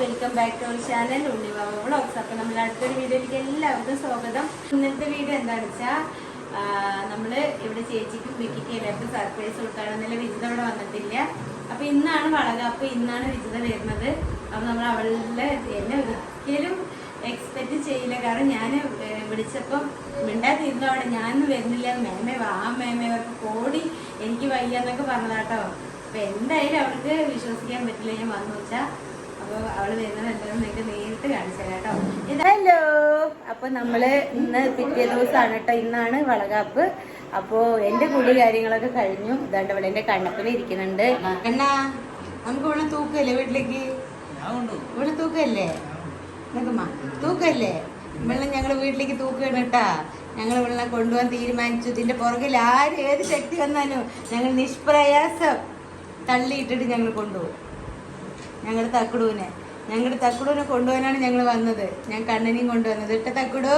Welcome back to our channel Unni Baba blogs അപ്പോൾ നമ്മൾ അടുത്തൊരു വീഡിയോയിലേക്ക് എല്ലാവർക്കും സ്വാഗതം. ഇന്നത്തെ വീഡിയോ എന്താണെന്ന് വെച്ചാൽ നമ്മൾ ഇവിടെ ചേച്ചിക്കും വിക്കിക്കും എല്ലാവർക്കും സർപ്രൈസ് കൊടുക്കാൻ ഇന്നലെ വിജിത ഇവിടെ വന്നിട്ടില്ല. അപ്പോൾ ഇന്നാണ് വളക. അപ്പോൾ ഇന്നാണ് വിജിത വരുന്നത്. അപ്പോൾ നമ്മൾ അവളുടെ എന്നെ ഒരിക്കലും എക്സ്പെക്റ്റ് ചെയ്യില്ല. കാരണം ഞാൻ വിളിച്ചപ്പം മിണ്ടാതിരുന്നു അവിടെ ഞാനൊന്നും വരുന്നില്ല. മേമേ വാ മേമേ. അവർക്ക് കോടി എനിക്ക് വയ്യ എന്നൊക്കെ പറഞ്ഞതാട്ടോ. അപ്പൊ എന്തായാലും അവർക്ക് വിശ്വസിക്കാൻ പറ്റില്ല. ഞാൻ വന്നു വെച്ചാ എന്താണെന്ന് നിങ്ങൾക്ക് നേരിട്ട് കാണിച്ചു കേട്ടോ. ഹലോ അപ്പൊ നമ്മൾ ഇന്ന് പിറ്റേ ദിവസമാണ് കേട്ടോ. ഇന്നാണ് വളകാപ്പ്. അപ്പോ എന്റെ കുളി കാര്യങ്ങളൊക്കെ കഴിഞ്ഞു. ഇതാണ്ട് ഇവിടെ എന്റെ കണ്ണപ്പന ഇരിക്കുന്നുണ്ട്. അണ്ണാ നമുക്ക് ഇവിടെ തൂക്കല്ലേ വീട്ടിലേക്ക്? ഇവിടെ തൂക്കല്ലേ? തൂക്കല്ലേ? ഇവിടെ ഞങ്ങൾ വീട്ടിലേക്ക് തൂക്കുകയാണ് കേട്ടാ. ഞങ്ങൾ ഇവിടെ കൊണ്ടുപോകാൻ തീരുമാനിച്ചു. ഇതിന്റെ പുറകിൽ ആര് ഏത് ശക്തി വന്നാലും ഞങ്ങൾ നിഷ്പ്രയാസം തള്ളിയിട്ടിട്ട് ഞങ്ങൾ കൊണ്ടുപോകും. ഞങ്ങളുടെ തക്കുടുവിനെ ഞങ്ങളുടെ തക്കുടുവിനെ കൊണ്ടുപോകാനാണ് ഞങ്ങൾ വന്നത്. ഞാൻ കണ്ണനെയും കൊണ്ടുവന്നത്. ഇട്ട തക്കുടു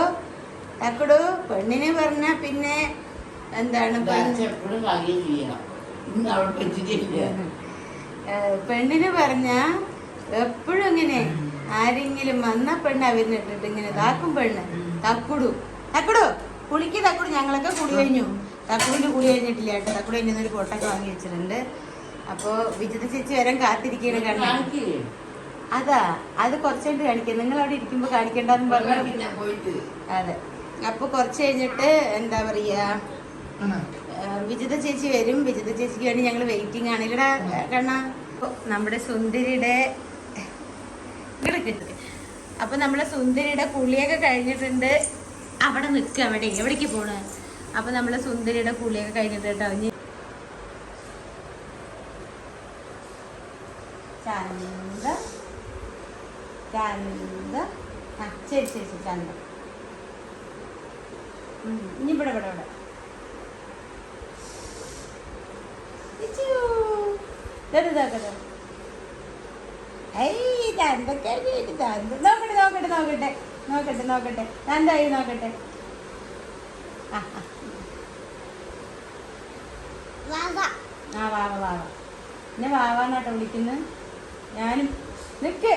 തക്കുടു പെണ്ണിനെ പറഞ്ഞ പിന്നെ എന്താണ് പെണ്ണിന് പറഞ്ഞ എപ്പോഴും ഇങ്ങനെ ആരെങ്കിലും വന്ന പെണ്ണ് അവരിനിട്ടിട്ട് ഇങ്ങനെ താക്കും പെണ്ണ്. തക്കുടു. തക്കുടു കുളിക്ക് തക്കുടു. ഞങ്ങളൊക്കെ കുടി കഴിഞ്ഞു. തക്കുടിന്റെ കുളി കഴിഞ്ഞിട്ടില്ല കേട്ടോ. തക്കുടു എന്റെ ഒരു പൊട്ടൊക്കെ വാങ്ങി വെച്ചിട്ടുണ്ട്. അപ്പോ വിജിത ചേച്ചി വരാൻ കാത്തിരിക്കുകയാണ് കണ്ണ അതാ അത് കൊറച്ചായിട്ട് കാണിക്കാം. നിങ്ങൾ അവിടെ ഇരിക്കുമ്പോ കാണിക്കണ്ടെന്ന് പറഞ്ഞു അതെ. അപ്പൊ കുറച്ച് കഴിഞ്ഞിട്ട് എന്താ പറയാ വിജിത ചേച്ചി വരും. വിജിത ചേച്ചിക്ക് വേണ്ടി ഞങ്ങൾ വെയിറ്റിംഗ് ആണ്. ഇവിടെ കണ്ണ. നമ്മുടെ സുന്ദരിയുടെ അപ്പൊ നമ്മളെ സുന്ദരിയുടെ കുളിയൊക്കെ കഴിഞ്ഞിട്ടുണ്ട്. അവിടെ നിൽക്കുക അവിടെ എവിടേക്ക് പോണ്? അപ്പൊ നമ്മളെ സുന്ദരിയുടെ കുളിയൊക്കെ കഴിഞ്ഞിട്ട് കേട്ടോ ഇനി ചന്ത ചന്ത. ആ ശരി ശരി ശരി ചന്ത. ഇനി ഇവിടെ ഇവിടെ ഇവിടെ. നോക്കട്ടെ നോക്കട്ടെ നോക്കട്ടെ. നോക്കട്ടെ നോക്കട്ടെ. ദന്തായി നോക്കട്ടെ. ആ വാവ. വാവ എന്നെ വാവാന്നാട്ടോ വിളിക്കുന്നത് ഞാനും നിക്ക്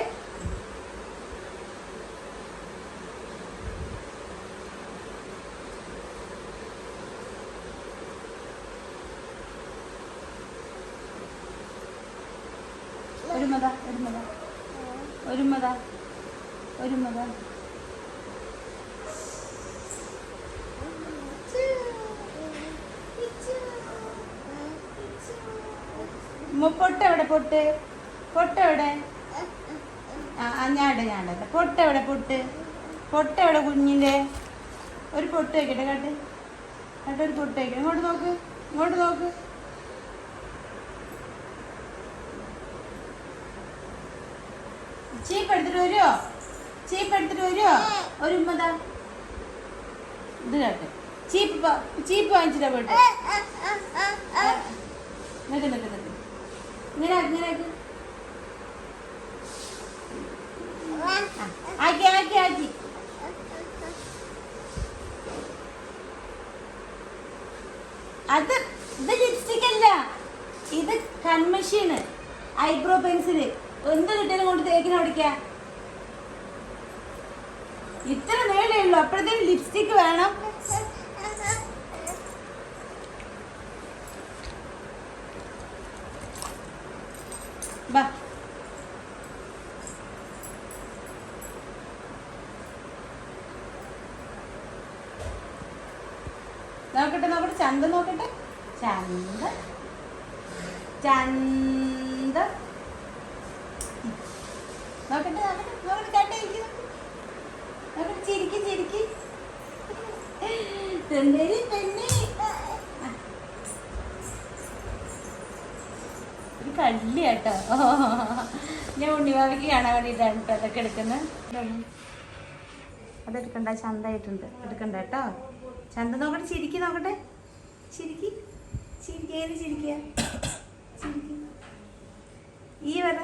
ഒരു മത ഒരു മത ഒരു മത ഒരു മത പൊട്ട് എവിടെ പൊട്ട്? പൊട്ട് എവിടെ? ആ ഞാണ്ട് ഞാണ്ട് പൊട്ട് എവിടെ പൊട്ട്? പൊട്ട് എവിടെ കുഞ്ഞിന്റെ? ഒരു പൊട്ട് വയ്ക്കട്ടെ കേട്ട്. കേട്ട് ഒരു പൊട്ട് വയ്ക്കട്ടെ ഇങ്ങോട്ട് നോക്ക് ഇങ്ങോട്ട് നോക്ക്. ചീപ്പ് എടുത്തിട്ട് വരുമോ ചീപ്പ് എടുത്തിട്ട് വരുമോ ഒരു ഉമ്മതാ ഇത് കേട്ടെ. ചീപ്പ് ചീപ്പ് വാങ്ങിച്ചിട്ടാ പോയിട്ട്. നിക്ക് നിക്ക് നിക്ക് ഇങ്ങനെ ഇങ്ങനെ ആക്ക്. ആക്കി ആക്കി അത് ഇത് ലിപ്സ്റ്റിക് അല്ല. ഇത് കൺമഷീന് ഐബ്രോ പെൻസിൽ എന്ത് കിട്ടിയാലും കൊണ്ട് തേക്കിനെ ഇത്ര നേടേ ഉള്ളൂ. അപ്പോഴത്തേക്ക് ലിപ്സ്റ്റിക് വേണം. നോക്കട്ടെ നോക്കട്ടെ. ചന്ത നോക്കട്ടെ. ചന്ത. ചന്ത. നോക്കട്ടെ നോക്കട്ടെ നോക്കട്ടെ. കേട്ടെ ഇരിക്ക് നോക്ക്. നോക്കട്ടെ ചിരിക്ക് ചിരിക്ക്. സുന്ദരി പെണ്ണേ. ഒരു കല്ല് കേട്ടോ. ഞാൻ ഉണ്ണിവാവിക്ക് കാണാൻ വേണ്ടിയിട്ടാണ് കേട്ടോ അതൊക്കെ എടുക്കുന്നത്. അതെടുക്കണ്ട ചന്തായിട്ടുണ്ട് എടുക്കണ്ട കേട്ടോ. ചന്ത നോക്കട്ടെ ചിരിക്കി നോക്കട്ടെ. ചിരിക്കി. ചിരിക്കുക ഏത് ചിരിക്കുക ചിരിക്കി. ഈ വര.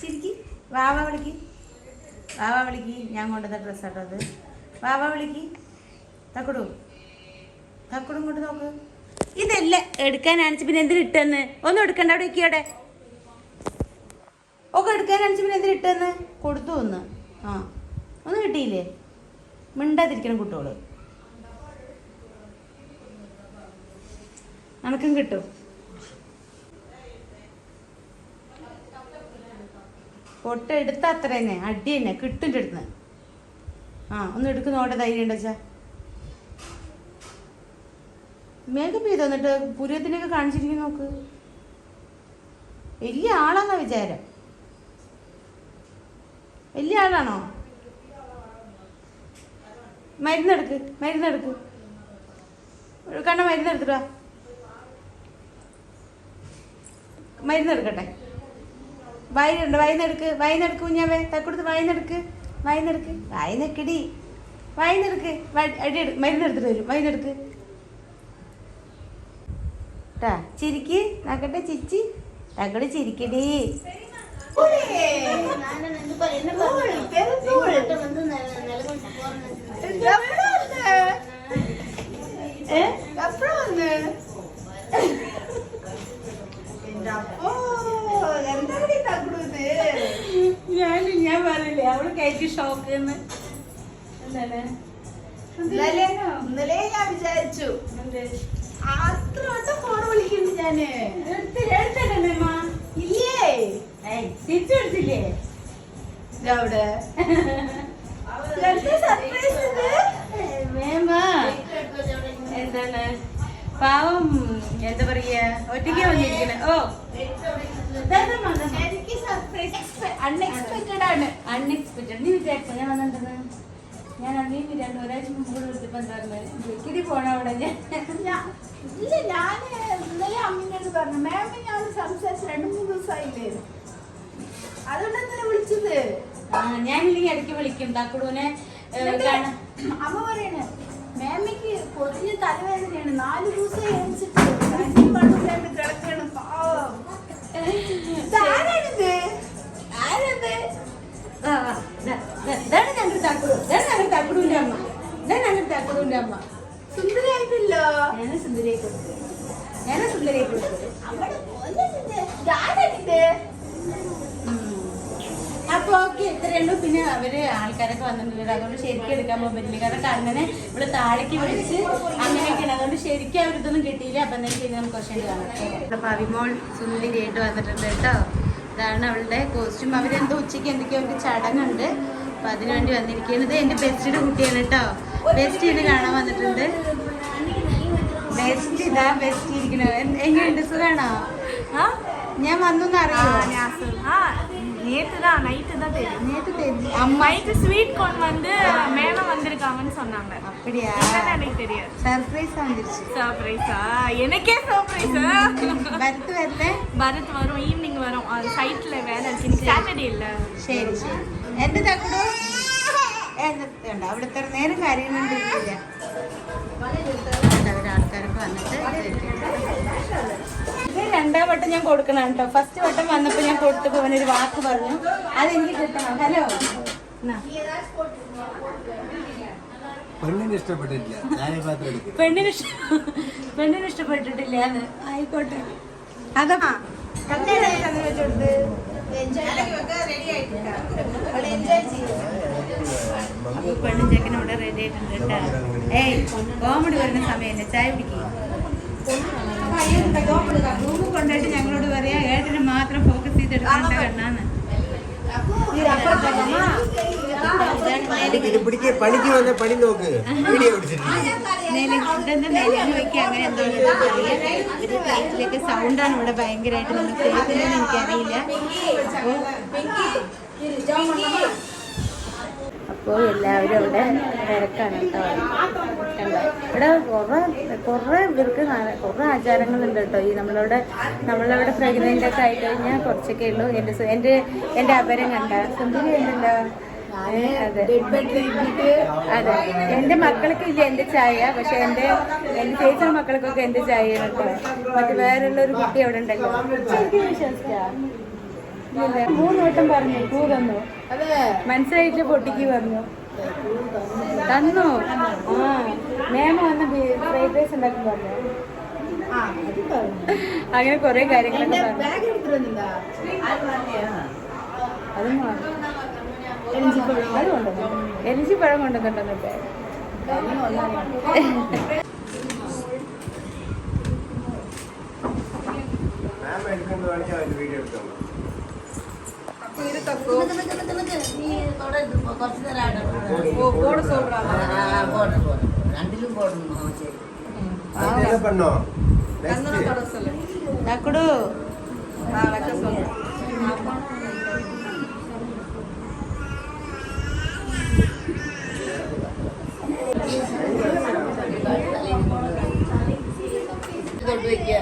ചിരിക്കി. വാവ വിളിക്ക്. വാവ വിളിക്ക് ഞാൻ കൊണ്ടുവന്ന ഡ്രസ്സ് കേട്ടോ അത്. വാവ വിളിക്ക്. തക്കുടു. തക്കുടും കൊണ്ട് നോക്ക്. ഇതല്ല എടുക്കാനാണിച്ച് പിന്നെ എന്തിനു ഇട്ടെന്ന്? ഒന്നും എടുക്കണ്ട അവിടെ ഇക്കോടെ ഒക്കെ എടുക്കാൻ കാണിച്ചു പിന്നെ എന്തിനു ഇട്ടെന്ന്? കൊടുത്തു ഒന്ന്. ആ. ഒന്നും കിട്ടിയില്ലേ? മിണ്ടാതിരിക്കണം കുട്ടികൾ അനക്കും കിട്ടും. പൊട്ട എടുത്ത അത്ര തന്നെ അടി തന്നെ കിട്ടുന്നുണ്ട് അടുത്ത് ആ ഒന്ന് എടുക്കുന്ന ഓടെ ധൈര്യം ചാ മേക്കപ്പ് ചെയ്ത് എന്നിട്ട് പുരത്തിനൊക്കെ കാണിച്ചിരിക്കും നോക്ക്. വലിയ ആളാന്നാ വിചാരം. വലിയ ആളാണോ? മരുന്നെടുക്ക് മരുന്നെടുക്ക് കണ്ണ മരുന്നെടുത്തിട്ടാ മരുന്നെടുക്കട്ടെ വയനുണ്ട് വയനെടുക്ക് വയനെടുക്ക് കുഞ്ഞാവേ തക്കൊടുത്ത് വയനെടുക്ക് വയനെടുക്ക് വയനെക്കടി വയനെടുക്ക് അടി എടുക്ക് മരുന്നെടുത്തിട്ട് വരും വയനെടുക്ക് ട്ടാ ചിരിക്ക് നക്കട്ടെ ചിരിച്ച്. തക്കട് ചിരിക്കടി. ഞാൻ ഞാൻ പറയില്ലേ? അവൾ കയറ്റി ഷോക്ക് എന്താണ്? ഇന്നലെ ഇന്നലെ ഞാൻ വിചാരിച്ചു. അത്ര വട്ടം ഫോൺ വിളിക്കുന്നു ഞാൻ. ഇല്ലേ? തിരിച്ചെടുത്തില്ലേ അവിടെ. എന്താണ്? പാവം എന്താ പറയാ ഒറ്റയ്ക്ക് വന്നിരിക്കണേ. ഓ സർപ്രൈസ് അൺഎക്സ്പെക്ടഡ് ആണ്. അൺഎക്സ്പെക്റ്റഡ് നീ വിചാരിച്ച ഞാൻ വന്നിട്ടുണ്ടെന്ന് ഞാൻ അന്നേ വിചാരിച്ചു ഒരാഴ്ച മുമ്പ് കൂടെ വിളിച്ചപ്പോ എന്തായിരുന്നു പോണ അവിടെ. ഞാൻ ഇല്ല ഞാൻ ഇന്നലെ അമ്മിനോട് പറഞ്ഞു മാമിന് ഞാൻ സംസാരിച്ച് രണ്ട് മൂന്ന് ദിവസമായില്ലേ? അതുകൊണ്ട് ഇന്നലെ വിളിച്ചത്? ആ ഞാനില്ലെങ്കിൽ ഇടയ്ക്ക് വിളിക്കും. താക്കുടൂനെ അമ്മ പറയണേ മാമിക്ക് പൊതിഞ്ഞ് തലവേദനയാണ്. നാല് ദിവസം എണിച്ചിട്ട് അമ്മ സുന്ദരിയായിട്ടല്ലോ. ഞാനും കൊടുത്തു ഞാനും കൊടുത്തു? അപ്പൊ ഓക്കെ ഇത്രയുള്ളൂ പിന്നെ അവർ ആൾക്കാരൊക്കെ വന്നിട്ടുണ്ട് അതുകൊണ്ട് ശരിക്കും എടുക്കാൻ പോകാൻ പറ്റില്ല. കാരണം കണ്ണനെ ഇവിടെ താഴേക്ക് വിളിച്ച് അങ്ങനെയൊക്കെയാണ്. അതുകൊണ്ട് ശരിക്കും അവരിതൊന്നും കിട്ടിയില്ല. അപ്പൊ എന്തായാലും പിന്നെ നമുക്ക് ക്വസ്റ്റ്യൻ കാണാം. അപ്പൊ അഭിമോൾ സുന്ദരി സുന്ദരിയായിട്ട് വന്നിട്ടുണ്ട് കേട്ടോ. ഇതാണ് അവളുടെ കോസ്റ്റ്യൂം അവരെന്തോ ഉച്ചയ്ക്ക് എന്തൊക്കെയോ അവർക്ക് ചടങ്ങുണ്ട്. അപ്പൊ അതിനുവേണ്ടി വന്നിരിക്കുന്നത് എന്റെ ബെസ്റ്റിയുടെ കുട്ടിയാണ് കേട്ടോ. ബെസ്റ്റിനെ കാണാൻ വന്നിട്ടുണ്ട്. ബെസ്റ്റ് ഇതാ ബെസ്റ്റ് ഇരിക്കണോ എങ്ങനെയുണ്ട്? സുഖാണോ? ആ? ഞാൻ വന്നു അറിയോ? நேத்து தான் நைட்டு தான் தெரியும் நேத்து தெரிஞ்சு அம்மா நைட்டு ஸ்வீட் கார்ன் வந்து மேல வந்திருக்காங்கன்னு சொன்னாங்க அப்படியா என்னன்னு எனக்கு தெரியாது சர்ப்ரைஸ் வந்துருச்சு சர்ப்ரைஸா எனக்கே சர்ப்ரைஸா பரத் வரல பரத் வரும் ஈவினிங் வரும் அது சைட்ல வேலை இருக்கு இன்னைக்கு சாட்டர்டே இல்ல ശരി ശരി എന്റെ തക്കടു ഉണ്ട് അവിടെ ഇത്ര നേരം കാര്യങ്ങളുണ്ടില്ല ആൾക്കാരൊക്കെ വന്നിട്ട് ഇത് രണ്ടാം വട്ടം ഞാൻ കൊടുക്കണം കേട്ടോ ഫസ്റ്റ് വട്ടം വന്നപ്പോ ഞാൻ കൊടുത്തു അവനൊരു വാക്ക് പറഞ്ഞു. അതെനിക്ക് കിട്ടണം. ഹലോ പെണ്ണിന് ഇഷ്ടപ്പെട്ടിട്ടില്ല. പെണ്ണിന് ഇഷ്ട പെണ്ണിന് ഇഷ്ടപ്പെട്ടിട്ടില്ല അത്. ആയിക്കോട്ടെ. അതാ പെണ്ണും ചെക്കനും ഇവിടെ റെഡി ആയിട്ടുണ്ട് കേട്ടോ. ഏയ് കോമഡി വരുന്ന സമയമല്ലേ ചായ കുടിക്കുക റൂമിൽ കൊണ്ടുപോയിട്ട് ഞങ്ങളോട് പറയാ ഏട്ടന് മാത്രം ഫോക്കസ് ചെയ്തെടുക്കേണ്ട കണ്ണാന്ന് പിടിക്ക് പണിക്ക് വന്ന പണി നോക്ക് വീഡിയോ പ്ലേറ്റിലേക്ക് സൗണ്ടാണ് ഇവിടെ ഭയങ്കരമായിട്ട് നമ്മൾ കേൾക്കുന്നതെന്ന് എനിക്കറിയില്ല. അപ്പോൾ എല്ലാവരും അവിടെ തിരക്കാണ് കേട്ടോ. കണ്ടോ? ഇവിടെ കുറേ കുറേ ഇവർക്ക് കുറെ ആചാരങ്ങളുണ്ട് കേട്ടോ. ഈ നമ്മളിവിടെ നമ്മളിവിടെ പ്രഗ്നന്റ് ഒക്കെ ആയി കഴിഞ്ഞാൽ കുറച്ചൊക്കെ ഉള്ളൂ. എന്റെ എന്റെ എന്റെ അപരം കണ്ട. സുന്ദരി ഉണ്ടല്ലോ അതെ. എന്റെ എന്റെ മക്കൾക്ക് ഇല്ല എന്റെ ചായ. പക്ഷെ എന്റെ എന്റെ ചേച്ചിയുടെ മക്കൾക്കൊക്കെ എന്റെ ചായ കേട്ടോ. മറ്റേ ഉള്ള ഒരു കുട്ടി അവിടെ ഉണ്ടല്ലോ. ഇല്ല, മൂന്ന് വട്ടം പറഞ്ഞു പൂ തന്നു. അതെ മനസ്സിലായിട്ടില്ല പൊട്ടിക്ക് പറഞ്ഞു. തന്നു. ആ. മേമ വന്ന് ഫ്രൈഡ് റൈസ് ഉണ്ടാക്കി പറഞ്ഞു. ആ അത് പറഞ്ഞു. അങ്ങനെ കുറെ കാര്യങ്ങളൊക്കെ എലിജി പഴം കൊണ്ടുവന്നിട്ടുണ്ടെന്നിട്ട് എടുത്തിരുന്നില്ല അതും വീഡിയോ അത് കൊണ്ടുവന്നു എലിഞ്ചിപ്പഴം കൊണ്ടുവന്നിട്ടുണ്ടോ മാം എടുക്കൊണ്ട് വേണമെങ്കിൽ അവന്റെ വീഡിയോ എടുത്തോളാം കുറച്ച് നേരം രണ്ടിലും പോടണം ശരി. അടുത്ത പെണ്ണോ? നെക്സ്റ്റ്. നക്കുടു കൊണ്ടുവയ്ക്കുക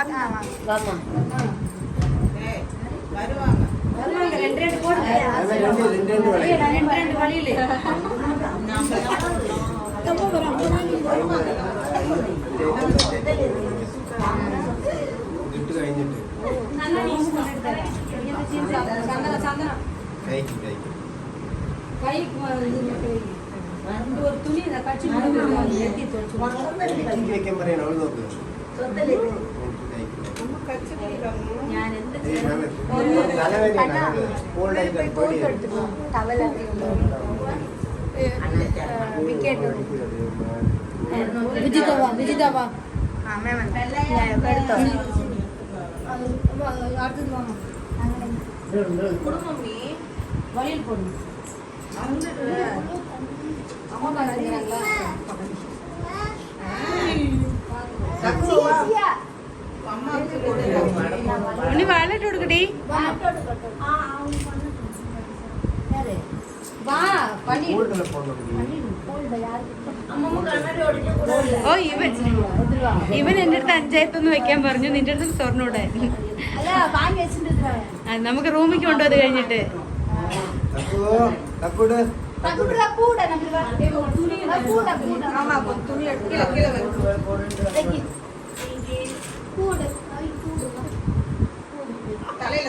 വാമ്മ രണ്ട് രണ്ട് രണ്ട് വളയും ഇതിട്ട് കഴിഞ്ഞിട്ട് കഴിക്കും കഴിക്കും കച്ചിക്ക് വെക്കാൻ പറയണം അവൾ നോക്ക് விஜிதாவா விஜிதாவா வழியில் போடுங்க. அம்மா பாருங்க ഉണ്ണി വാളിട്ട് കൊടുക്കടി. ഓ ഇവൻ ഇവൻ എന്റെ അടുത്ത് അഞ്ചായിരത്തൊന്ന് വെക്കാൻ പറഞ്ഞു. നിന്റെ അടുത്ത് സ്വർണൂടെ നമുക്ക് റൂമിൽ കൊണ്ടുവന്ന് കഴിഞ്ഞിട്ട്. போடு ஐ போடு. தலையில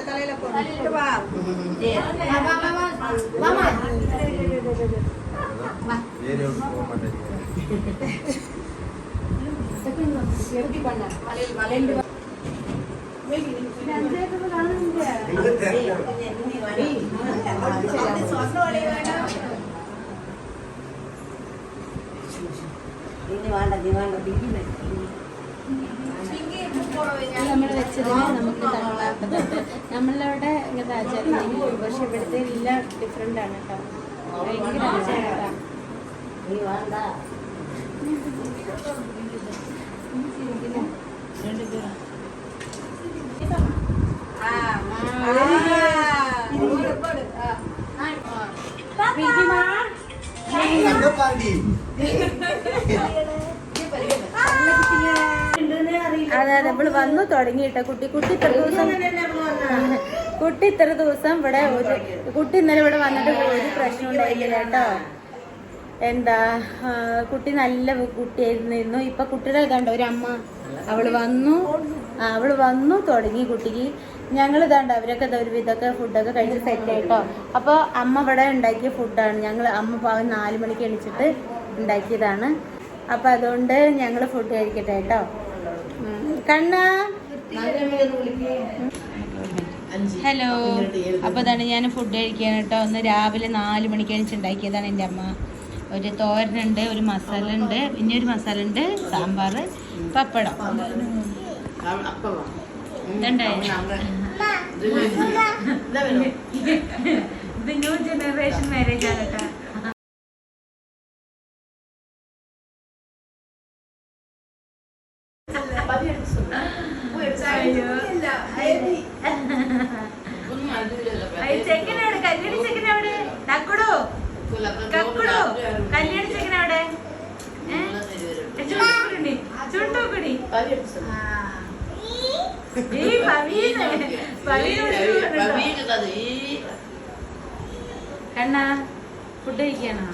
നമ്മൾ വെച്ചതിന് നമുക്ക് തണുപ്പാക്കുന്നത് നമ്മളവിടെ ഇങ്ങനത്തെ ആചാരം പക്ഷെ ഇവിടുത്തെ എല്ലാം ഡിഫറെന്റ് ആണ് കേട്ടോ ഭയങ്കര ആചാരം നീ നമ്മൾ വന്നു തുടങ്ങിയിട്ട് കുട്ടി കുട്ടി ഇത്ര ദിവസം കുട്ടി ഇത്ര ദിവസം ഇവിടെ ഒരു കുട്ടി ഇന്നലെ ഇവിടെ വന്നിട്ട് ഒരു പ്രശ്നം ഉണ്ടായില്ല കേട്ടോ. എന്താ കുട്ടി നല്ല കുട്ടിയായിരുന്നു ഇപ്പൊ കുട്ടിയുടെ കണ്ടോ ഒരു അമ്മ അവൾ വന്നു. അവൾ വന്നു തുടങ്ങി കുട്ടിക്ക്. ഞങ്ങൾ ഇതാണ്ട് അവരൊക്കെ ഒരു വിധമൊക്കെ ഫുഡൊക്കെ കഴിച്ച് സെറ്റ് ആയിട്ടോ അപ്പോൾ അമ്മ ഇവിടെ ഉണ്ടാക്കിയ ഫുഡാണ് ഞങ്ങൾ അമ്മ പാവം നാല് മണിക്ക് എണിച്ചിട്ട് ഉണ്ടാക്കിയതാണ്. അപ്പൊ അതുകൊണ്ട് ഞങ്ങൾ ഫുഡ് കഴിക്കട്ടെ കേട്ടോ. കണ്ണാ ഹലോ അപ്പോൾ ഇതാണ് ഞാൻ ഫുഡ് കഴിക്കാൻ കേട്ടോ ഒന്ന് രാവിലെ നാല് മണിക്ക് എണിച്ചുണ്ടാക്കിയതാണ് എന്റെ അമ്മ ഒരു തോരനുണ്ട് ഒരു മസാല ഉണ്ട് പിന്നെ ഒരു മസാല ഉണ്ട് സാമ്പാർ പപ്പടം ഇത് ന്യൂ ജനറേഷൻ മാരേജ് ആണ് കേട്ടോ കക്കുടു? കല്യാണി ചെക്കനവിടെ ചുണ്ടൂക്കുടി ചുണ്ടൂക്കുടി ഈ പവീന്. പവീനോട് കണ്ണാ ഫുഡ് കഴിക്കാണോ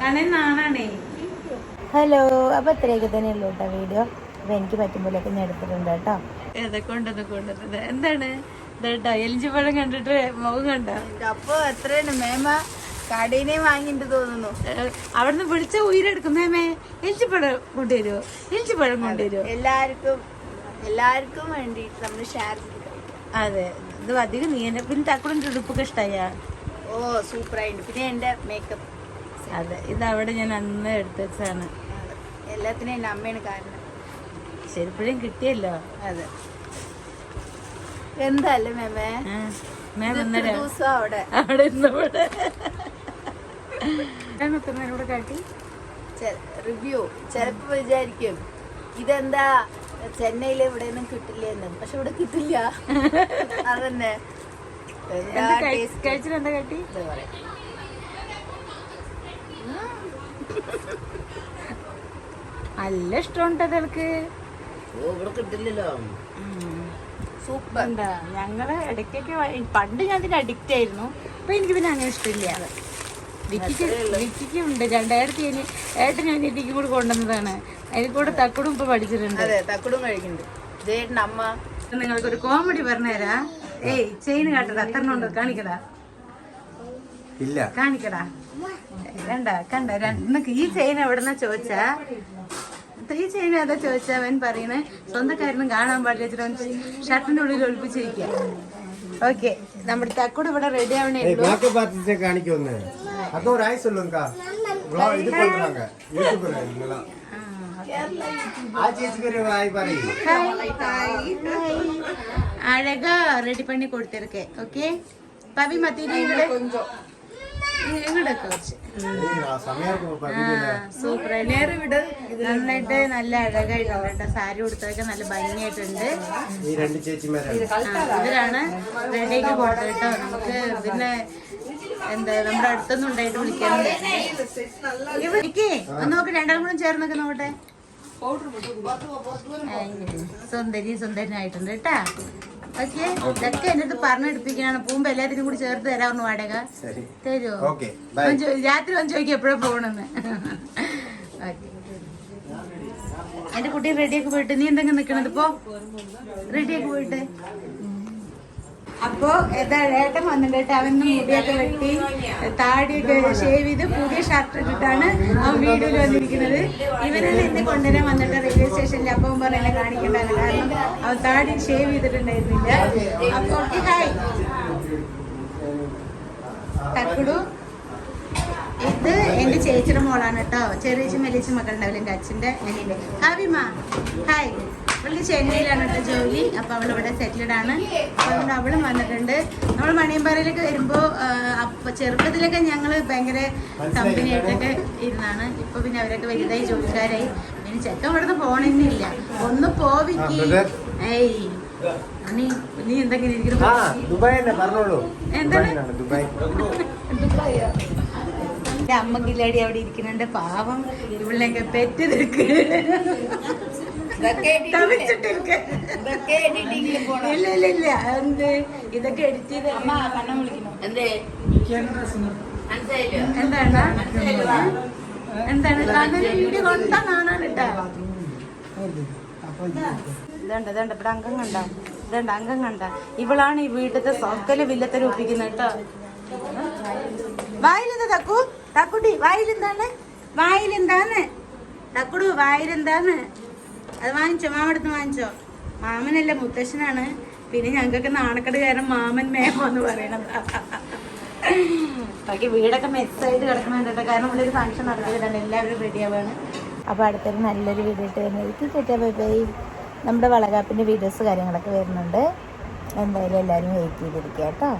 കണ്ണൻ നാണാണേ. ഹലോ അപ്പൊ ഇത്രയൊക്കെ തന്നെ ഉള്ളൂ കേട്ടോ വീഡിയോ. അപ്പൊ എനിക്ക് പറ്റുമ്പോഴൊക്കെ ഞാൻ എടുത്തിട്ടുണ്ട് കേട്ടോ. ഏതൊക്കെ ഉണ്ടെന്നൊക്കെ കൊണ്ടുവന്നത്? എന്താണ്? എലിഞ്ചിപ്പഴം കണ്ടിട്ട് മുഖം കണ്ട അപ്പൊ എത്രയാണ്? മേമ കടീനെ വാങ്ങിട്ട് തോന്നുന്നു. അവിടുന്ന് വിളിച്ച ഉയരെടുക്കും. മേമേ എലിഞ്ചിപ്പഴം കൊണ്ടുവരുമോ എലിഞ്ചിപ്പഴം കൊണ്ടുവരുമോ എല്ലാവർക്കും എല്ലാവർക്കും വേണ്ടി നമ്മൾ ഷെയർ അതെ. ഇത് അധികം നീ എന്നെ പിന്നെ തക്കുടിന്റെ ഉടുപ്പൊക്കെ ഇഷ്ടമായ ഓ സൂപ്പറായിട്ട് പിന്നെ എന്റെ മേക്കപ്പ് അതെ. ഇത് അവിടെ ഞാൻ അന്ന് എടുത്തു വെച്ചാണ് എല്ലാത്തിനും എന്റെ അമ്മയാണ് കാരണം. ശരിപ്പോഴും കിട്ടിയല്ലോ? അതെ. എന്തല്ലേ മേമേ? ദിവസം അവിടെ? അവിടെ ഇന്നവിടെ. ഇവിടെ കാട്ടി. റിവ്യൂ. ചിലപ്പോ വിചാരിക്കും ഇതെന്താ ചെന്നൈയിൽ ഇവിടെ ഒന്നും കിട്ടില്ല എന്ന് പക്ഷെ ഇവിടെ കിട്ടില്ല. അതന്നെ. കാട്ടി? നല്ല ഇഷ്ടമുണ്ട് അതൾക്ക് ഓ ഇവിടെ കിട്ടില്ലല്ലോ. സൂപ്പർ. ഞങ്ങൾ ഇടയ്ക്കൊക്കെ പണ്ട് ഞാൻ ഇതിന് അഡിക്റ്റ് ആയിരുന്നു. അപ്പൊ എനിക്ക് പിന്നെ അങ്ങനെ ഇഷ്ടമില്ല. വിക്കിക്ക് വിക്കിക്ക് ഉണ്ട്. രണ്ടായിരത്തി ഇനി ഏട്ടൻ ഞാൻ ഇതിക്ക് കൂടെ കൊണ്ടുവന്നതാണ്. അതിൽ കൂടെ തക്കുടും ഇപ്പൊ പഠിച്ചിട്ടുണ്ട്. അതെ തക്കുടും കഴിക്കുന്നുണ്ട്. അമ്മ. നിങ്ങൾക്കൊരു കോമഡി പറഞ്ഞുതരാ ഏയ് ചെയിൻ കാട്ടടാ. എത്ര ഉണ്ട്? കാണിക്കടാ. ഇല്ല. കാണിക്കടാ. കണ്ട. കണ്ട ഈ ചെയിൻ എവിടെന്നാ ചോദിച്ചാ? ഈ ചെയിൻ ഏതാ ചോദിച്ചാ അവൻ പറയുന്നേ സ്വന്തക്കാരനും കാണാൻ പാടില്ല വെച്ചിട്ട് അവൻ ഷർട്ടിന്റെ ഉള്ളിൽ ഒളിപ്പിച്ചിരിക്കുക ഓക്കെ നമ്മുടെ തക്കൂട് ഇവിടെ റെഡി ആവണേ ஏய் ഉള്ളൂ மேக்கப் ஆர்டிஸ்டே காணிக்க ஒண்ணு அக்கா ஒரு ஆய் சொல்லுங்கக்கா இவ்வளோ இது பண்றாங்க யூடியூப்ல இவங்கெல்லாம் ஆ சேச்சிக்கு ஒரு ஆய் பாருங்க அழகா ரெடி பண்ணி கொடுத்துருக்கேன் ஓகே பவி மத்தியில എങ്ങോട്ടൊക്കെ വെച്ച് ஏய், നന്നായിട്ട് നല്ല അഴകായിട്ടുണ്ട് കേട്ടോ സാരി ഉടുത്തതൊക്കെ നല്ല ഭംഗിയായിട്ടുണ്ട്. ഇവരാണ് റെഡിയാക്കി പോകട്ടെ കേട്ടോ. നമുക്ക് പിന്നെ എന്താ നമ്മുടെ അടുത്തൊന്നും ഉണ്ടായിട്ട് വിളിക്കാറുണ്ട് എനിക്ക് ഒന്ന് നോക്ക് രണ്ടാളും കൂടെ ചേർന്നൊക്കെ നോക്കട്ടെ. സുന്ദരി സുന്ദരനായിട്ടുണ്ട് കേട്ടാ. ഓക്കെ ഇതൊക്കെ എന്റെ അടുത്ത് പറഞ്ഞെടുപ്പിക്കാണ് പോകുമ്പോ എല്ലാത്തിനും കൂടി ചേർത്ത് തരാമെന്ന് വാടക? തരുമോ രാത്രി വന്ന് ചോദിക്കും എപ്പോഴാ പോകണമെന്ന് എന്റെ കുട്ടി റെഡിയൊക്കെ പോയിട്ട് നീ എന്തെങ്കിലും നിക്കണത്? ഇപ്പോ റെഡിയൊക്കെ പോയിട്ട്. അപ്പോ ഏട്ടൻ വന്നിട്ട് അവൻ മുടിയൊക്കെ വെട്ടി താടി ഷേവ് ചെയ്ത് പുതിയ ഷർട്ട് ഇട്ടിട്ടാണ് അവൻ വീഡിയോയിൽ വന്നിരിക്കുന്നത്. ഇവനെ എന്നെ കൊണ്ടുവരാൻ വന്നിട്ട് റെയിൽവേ സ്റ്റേഷനിൽ അപ്പം പറഞ്ഞ കാണിക്കണ്ടായിരുന്നു കാരണം അവൻ താടി ഷേവ് ചെയ്തിട്ടുണ്ടായിരുന്നില്ല. അപ്പൊ ഓക്കെ ഹായ് തക്കുടു. ഇത് എന്റെ ചേച്ചിയുടെ മോളാണ് കേട്ടോ. ചെറിയ വലിയ മക്കളുണ്ടാവില്ല എന്റെ അച്ഛന്റെ അനിയന്റെ ഹാവിമ ഹായ്. അവൾക്ക് ചെന്നൈയിലാണ് കേട്ടോ ജോലി. അപ്പൊ അവൾ ഇവിടെ സെറ്റിൽഡ് ആണ്. അതുകൊണ്ട് അവളും വന്നിട്ടുണ്ട്. നമ്മൾ മണിയമ്പാറയിലൊക്കെ വരുമ്പോ അപ്പൊ ചെറുപ്പത്തിലൊക്കെ ഞങ്ങൾ ഭയങ്കര കമ്പനി ആയിട്ടൊക്കെ ഇരുന്നാണ്. ഇപ്പൊ പിന്നെ അവരൊക്കെ വലുതായി ജോലിക്കാരായി. പിന്നെ ചെക്കൻ ഇവിടുന്ന് പോണെന്നില്ല. ഒന്ന് പോവിക്ക് ഏയ്. നീ നീ എന്തെങ്കിലും ഇരിക്കുന്നു ദുബായ് തന്നെ പറഞ്ഞോളൂ. എന്താണ്? ദുബായ്. ദുബായ്. എന്റെ അമ്മ കില്ലാടി അവിടെ ഇരിക്കുന്നുണ്ട്. പാവം ഇവളെയൊക്കെ പെറ്റ് നിൽക്ക്. ഇല്ല ഇല്ല ഇല്ല. എന്ത് ഇതൊക്കെ എഡിറ്റ് ചെയ്ത് അമ്മ കണ്ണം വിളിക്കണം എന്തേ? മനസ്സിലായില്ലോ? എന്താണ്? എന്താണ്? കാണാൻ വീഡിയോ കൊണ്ടാ കാണാൻ കേട്ടാ ഇതുണ്ട് ഇതുണ്ട്. ഇവിടെ അംഗം കണ്ട? ഇതുണ്ട് അംഗം കണ്ട? ഇവളാണ് ഈ വീട്ടിലത്തെ സകല വില്ലത്തെ ഒപ്പിക്കുന്നത് കേട്ടോ. വായിലെന്താ തക്കു? തക്കുട്ടി വായിലെന്താണ്? വായിലെന്താന്ന് തക്കുടു വായിലെന്താന്ന് അത് വാങ്ങിച്ചോ മാമടുത്ത് വാങ്ങിച്ചോ. മാമനല്ല മുത്തശ്ശനാണ്. പിന്നെ ഞങ്ങൾക്ക് നാണക്കട് കാരണം മാമൻ മേമോ എന്ന് പറയണത്. ബാക്കി വീടൊക്കെ മെസ്സായിട്ട് കിടക്കുന്നുണ്ട് കേട്ടോ കാരണം ഇവിടെ ഒരു ഫംഗ്ഷൻ നടക്കുന്നുണ്ട്. എല്ലാവരും റെഡി ആവുകയാണ് അപ്പോൾ അടുത്തൊരു നല്ലൊരു വീഡിയോ ഇട്ട് വരുന്നതായിരിക്കും ചേട്ടാ ബൈ നമ്മുടെ വളകാപ്പിന്റെ വീഡിയോസ് കാര്യങ്ങളൊക്കെ വരുന്നുണ്ട്. എന്തായാലും എല്ലാരും വെയിറ്റ് ചെയ്തിരിക്കുക കേട്ടോ.